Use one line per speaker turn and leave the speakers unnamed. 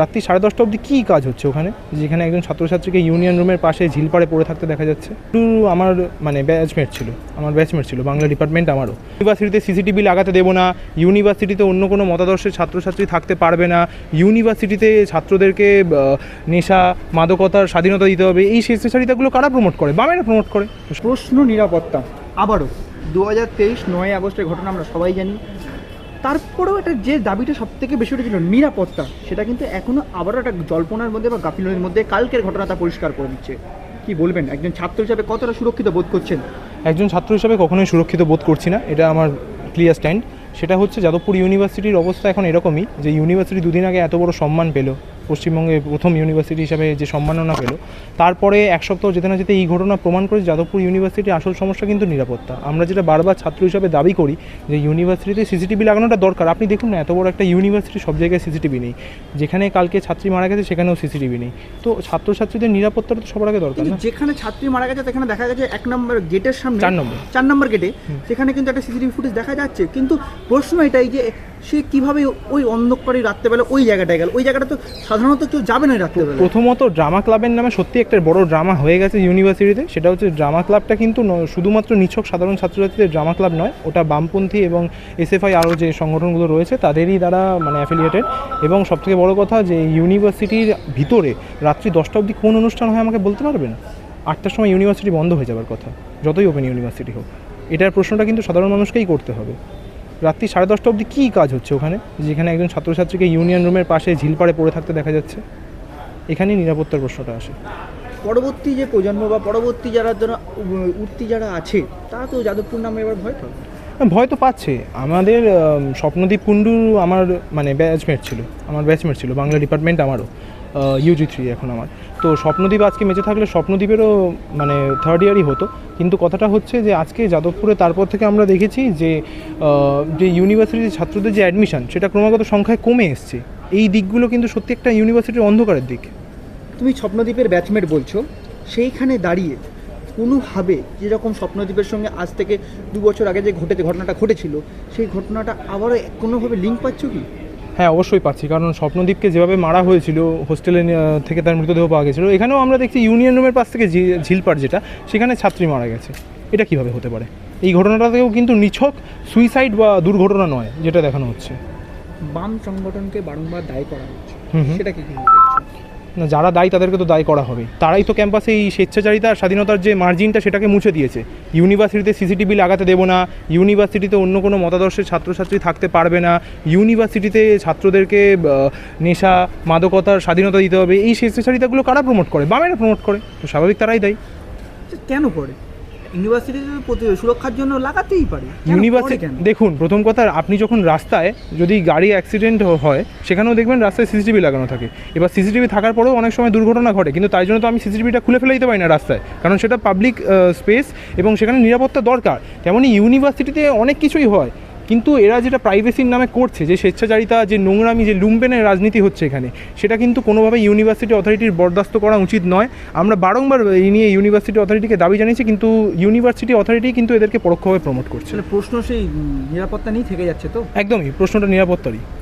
রাত্রি সাড়ে দশটা অবধি কী কাজ হচ্ছে ওখানে? যেখানে একজন ছাত্রছাত্রীকে ইউনিয়ন রুমের পাশে ঝিলপাড়ে পড়ে থাকতে দেখা যাচ্ছে। আমার মানে ব্যাচমেট ছিল। আমার ব্যাচমেট ছিল, বাংলা ডিপার্টমেন্ট আমারও। ইউনিভার্সিটিতে সিসিটিভি লাগাতে দেবো না ইউনিভার্সিটিতে অন্য কোনো মতাদর্শের ছাত্রছাত্রী থাকতে পারবে না ইউনিভার্সিটিতে ছাত্রদেরকে নেশা, মাদকতার স্বাধীনতা দিতে হবে। এই স্বেচ্ছাচারিতাগুলো কারা প্রমোট করে? বামেরা প্রমোট করে।
প্রশ্ন নিরাপত্তা। আবারও দু হাজার তেইশ নয় আগস্টের ঘটনা আমরা সবাই জানি। তারপরেও এটা যে দাবিটা সব থেকে বেশি উঠেছিল নিরাপত্তা, সেটা কিন্তু এখনও আবারও একটা জল্পনার মধ্যে বা গাফিলতির মধ্যে কালকের ঘটনা তা পরিষ্কার করে দিচ্ছে। কি বলবেন? একজন ছাত্র হিসাবে কতটা সুরক্ষিত বোধ করছেন?
একজন ছাত্র হিসাবে কখনোই সুরক্ষিত বোধ করছি না, এটা আমার ক্লিয়ার স্ট্যান্ড সেটা হচ্ছে যাদবপুর ইউনিভার্সিটির অবস্থা এখন এরকমই যে ইউনিভার্সিটি দুদিন আগে এত বড় সম্মান পেল। পশ্চিমবঙ্গে প্রথম ইউনিভার্সিটি হিসাবে যে সম্মাননা পেল তারপরে এক সপ্তাহ যেতে না যেতে এই ঘটনা প্রমাণ করে যাদবপুর ইউনিভার্সিটির আসল সমস্যা কিন্তু নিরাপত্তা। আমরা যেটা বারবার ছাত্র হিসাবে দাবি করি যে ইউনিভার্সিটিতে সিসিটিভি লাগানোটা দরকার। আপনি দেখুন না এত বড় একটা ইউনিভার্সিটি সব জায়গায় সিসিটিভি নেই। যেখানে কালকে ছাত্রী মারা গেছে সেখানেও সিসিটিভি নেই। তো ছাত্রছাত্রীদের নিরাপত্তাটা তো সবার আগে দরকার না।
যেখানে ছাত্রী মারা গেছে সেখানে দেখা গেছে এক নম্বর গেটের সামনে
চার নম্বর।
চার নম্বর গেটে সেখানে কিন্তু একটা সিসিটিভি ফুটেজ দেখা যাচ্ছে। কিন্তু প্রশ্ন এটাই যে সে কীভাবে ওই অন্ধকারে রাত্রেবেলা ওই জায়গাটায় গেল? ওই জায়গাটা তো সাধারণত কেউ যাবে না রাত্রেবেলা।
প্রথমত ড্রামা ক্লাবের নামে সত্যি একটা বড় ড্রামা হয়ে গেছে ইউনিভার্সিটিতে। সেটা হচ্ছে ড্রামা ক্লাবটা কিন্তু শুধুমাত্র নিছক সাধারণ ছাত্রছাত্রীদের ড্রামা ক্লাব নয়, ওটা বামপন্থী এবং এসএফআই আরও যে সংগঠনগুলো রয়েছে, তাদেরই দ্বারা মানে অ্যাফিলিয়েটেড এবং সবথেকে বড় কথা যে ইউনিভার্সিটির ভিতরে রাত্রি দশটা অবধি কোন অনুষ্ঠান হয় আমাকে বলতে পারবেন? আটটার সময় ইউনিভার্সিটি বন্ধ হয়ে যাবার কথা, যতই ওপেন ইউনিভার্সিটি হোক। এটার প্রশ্নটা কিন্তু সাধারণ মানুষকেই করতে হবে। রাত্রি সাড়ে দশটা অবধি কী কাজ হচ্ছে ওখানে? যেখানে একজন ছাত্রছাত্রীকে ইউনিয়ন রুমের পাশে ঝিলপাড়ে পড়ে থাকতে দেখা যাচ্ছে। এখানেই নিরাপত্তার প্রশ্নটা আসে।
পরবর্তী যে প্রজন্ম বা পরবর্তী যারা যারা উঠতি যারা আছে তারা তো যাদবপুর নামে এবার ভয় পাবে।
ভয় তো পাচ্ছে। আমাদের আম, স্বপ্নদীপ কুণ্ডু আমার মানে ব্যাচমেট ছিল। আমার ব্যাচমেট ছিল বাংলা ডিপার্টমেন্ট আমারও। ইউজি থ্রি এখন আমার। তো স্বপ্নদ্বীপ আজকে বেঁচে থাকলে স্বপ্নদীপেরও মানে থার্ড ইয়ারই হতো। কিন্তু কথাটা হচ্ছে যে আজকে যাদবপুরে তারপর থেকে আমরা দেখেছি যে যে ইউনিভার্সিটির ছাত্রদের যে অ্যাডমিশন সেটা ক্রমাগত সংখ্যায় কমে এসছে। এই দিকগুলো কিন্তু সত্যি একটা ইউনিভার্সিটির অন্ধকারের দিক।
তুমি স্বপ্নদ্বীপের ব্যাচমেট বলছো, সেইখানে দাঁড়িয়ে কোনোভাবে যেরকম স্বপ্নদ্বীপের সঙ্গে আজ থেকে দু বছর আগে যে ঘটেছে, ঘটনাটা ঘটেছিল, সেই ঘটনাটা আবারও কোনোভাবে লিঙ্ক পাচ্ছ কি?
হ্যাঁ অবশ্যই পাচ্ছি কারণ স্বপ্নদীপকে যেভাবে মারা হয়েছিল হোস্টেলে থেকে তার মৃতদেহ পাওয়া গেছিল এখানেও আমরা দেখছি ইউনিয়ন রুমের পাশ থেকে ঝিলপাড় যেটা সেখানে ছাত্রী মারা গেছে। এটা কীভাবে হতে পারে? এই ঘটনাটাতেও কিন্তু নিছক সুইসাইড বা দুর্ঘটনা নয় যেটা দেখানো হচ্ছে।
বাম সংগঠনকে বারংবার দায়ী করা হচ্ছে। সেটা কি?
না, যারা দায়ী তাদেরকে তো দায়ী করা হবে। তারাই তো ক্যাম্পাসে এই স্বেচ্ছাচারিতা, স্বাধীনতার যে মার্জিনটা সেটাকে মুছে দিয়েছে। ইউনিভার্সিটিতে সিসিটিভি লাগাতে দেবো না ইউনিভার্সিটিতে অন্য কোনো মতাদর্শের ছাত্রছাত্রী থাকতে পারবে না ইউনিভার্সিটিতে ছাত্রদেরকে নেশা, মাদকতার স্বাধীনতা দিতে হবে। এই স্বেচ্ছাচারিতাগুলো কারা প্রমোট করে? বামেরা প্রমোট করে। তো স্বাভাবিক তারাই দায়ী।
কেন করে? ইউনিভার্সিটিতে প্রতি সুরক্ষার জন্য লাগাতেই পারে।
ইউনিভার্সিটি দেখুন প্রথম কথা আপনি যখন রাস্তায় যদি গাড়ি অ্যাক্সিডেন্ট হয় সেখানেও দেখবেন রাস্তায় সিসিটিভি লাগানো থাকে। এবার সিসিটিভি থাকার পরেও অনেক সময় দুর্ঘটনা ঘটে কিন্তু তাই জন্য তো আমি সিসিটিভিটা খুলে ফেলে দিতে পারি না রাস্তায়। কারণ সেটা পাবলিক স্পেস এবং সেখানে নিরাপত্তা দরকার। তেমনই ইউনিভার্সিটিতে অনেক কিছুই হয়। কিন্তু এরা যেটা প্রাইভেসির নামে করছে যে স্বেচ্ছাচারিতা যে নোংরামি যে লুম্পেনের রাজনীতি হচ্ছে এখানে সেটা কিন্তু কোনোভাবে ইউনিভার্সিটি অথরিটির বরদাস্ত করা উচিত নয়। আমরা বারংবার এই নিয়ে ইউনিভার্সিটি অথরিটিকে দাবি জানিয়েছি কিন্তু ইউনিভার্সিটি অথরিটি কিন্তু এদেরকে পরোক্ষভাবে প্রমোট করছে।
প্রশ্ন সেই নিরাপত্তা নিয়েই থেকে যাচ্ছে তো?
একদমই প্রশ্নটা নিরাপত্তারই।